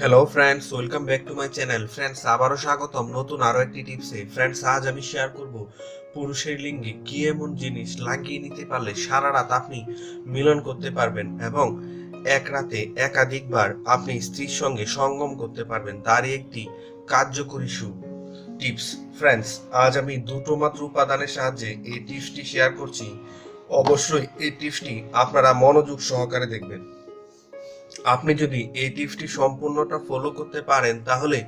Hello friends welcome back to my channel friends আবারও স্বাগতম। নতুন আরও একটি টিপসে ফ্রেন্ডস আজ আমি শেয়ার করব পুরুষের লিঙ্গে কি এমন জিনিস লাগিয়ে নিতে পারলে সারা রাত আপনি মিলন করতে পারবেন এবং এক রাতে একাধিকবার আপনি স্ত্রীর সঙ্গে সঙ্গম করতে পারবেন। তারই একটি কার্যকরী সু টিপস ফ্রেন্ডস আজ আমি দুটো মাত্র উপাদানের সাহায্যে এই টিপসটি শেয়ার করছি। অবশ্যই এই টিপসটি আপনারা মনোযোগ সহকারে দেখবেন। আপনি যদি এই টিপসটি সম্পূর্ণটা ফলো করতে পারেন, তাহলে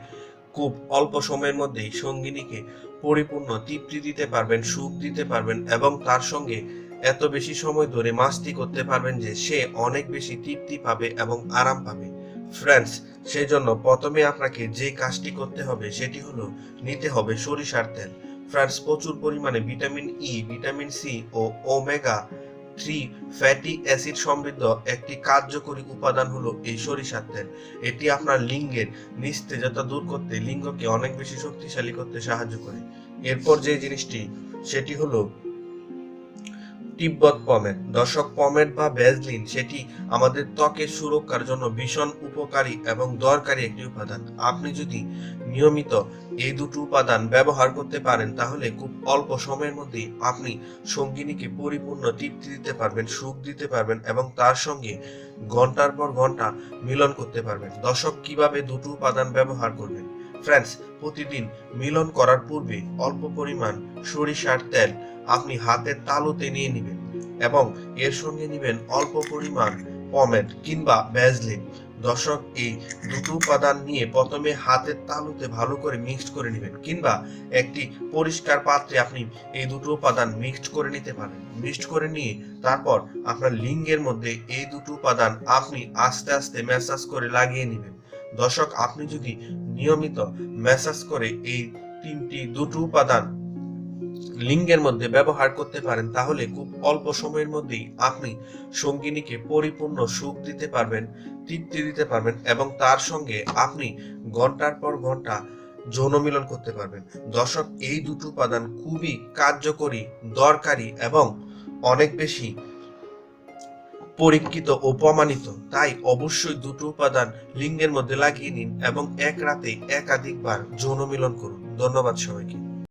খুব অল্প সময়ের মধ্যেই সঙ্গিনীকে পরিপূর্ণ তৃপ্তি দিতে পারবেন, সুখ দিতে পারবেন এবং তার সঙ্গে এত বেশি সময় ধরে মাস্তি করতে পারবেন যে সে অনেক বেশি তৃপ্তি পাবে এবং আরাম পাবে। ফ্রেন্ডস সেই জন্য প্রথমে আপনাকে যে কাজটি করতে হবে, সেটি হলো নিতে হবে সরিষার তেল। ফ্রেন্ডস প্রচুর পরিমাণে ভিটামিন ই ভিটামিন সি ও ওমেগা থ্রি ফ্যাটি অ্যাসিড সমৃদ্ধ একটি কার্যকরী উপাদান হলো এই সরিষার তেল। এটি আপনার লিঙ্গের নিস্তেজতা দূর করতে লিঙ্গকে অনেক বেশি শক্তিশালী করতে সাহায্য করে। এরপর যে জিনিসটি, সেটি হলো তিব্বত পমেট দর্শক পমেট বা ভ্যাজলিন সেটি আমাদের ত্বকের সুরক্ষার জন্য ভীষণ উপকারী এবং দরকারি একটি উপাদান। আপনি যদি নিয়মিত এই দুটো উপাদান ব্যবহার করতে পারেন, তাহলে খুব অল্প সময়ের মধ্যেই আপনি সঙ্গিনীকে পরিপূর্ণ তৃপ্তি দিতে পারবেন, সুখ দিতে পারবেন এবং তার সঙ্গে ঘণ্টার পর ঘণ্টা মিলন করতে পারবেন। দর্শক কীভাবে দুটো উপাদান ব্যবহার করবেন? ফ্রেন্ডস প্রতিদিন মিলন করার পূর্বে অল্প পরিমাণ সরিষার তেল আপনি হাতের তালুতে নিয়ে নেবেন এবং এর সঙ্গে নেবেন অল্প পরিমাণ পমেট কিংবা ভ্যাজলিন দর্শক, এই দুটো উপাদান নিয়ে প্রথমে হাতের তালুতে ভালো করে মিক্সড করে নেবেন কিংবা একটি পরিষ্কার পাত্রে আপনি এই দুটো উপাদান মিক্সড করে নিতে পারেন। মিক্সড করে নিয়ে তারপর আপনার লিঙ্গের মধ্যে এই দুটো উপাদান আপনি আস্তে আস্তে ম্যাসাজ করে লাগিয়ে নেবেন। দর্শক, আপনি যদি নিয়মিত ম্যাসাজ করে এই তিনটি দুটো উপাদান লিঙ্গের মধ্যে ব্যবহার করতে পারেন, তাহলে খুব অল্প সময়ের মধ্যেই আপনি সঙ্গিনীকে পরিপূর্ণ সুখ দিতে পারবেন, তৃপ্তি দিতে পারবেন এবং তার সঙ্গে আপনি ঘণ্টার পর ঘণ্টা যৌন মিলন করতে পারবেন। দর্শক, এই দুটো উপাদান খুবই কার্যকরী, দরকারি এবং অনেক বেশি পরীক্ষিত ও প্রমাণিত তাই অবশ্যই দুটো উপাদান লিঙ্গের মধ্যে লাগিয়ে নিন এবং এক রাতে একাধিকবার যৌন মিলন করুন। ধন্যবাদ সবাইকে।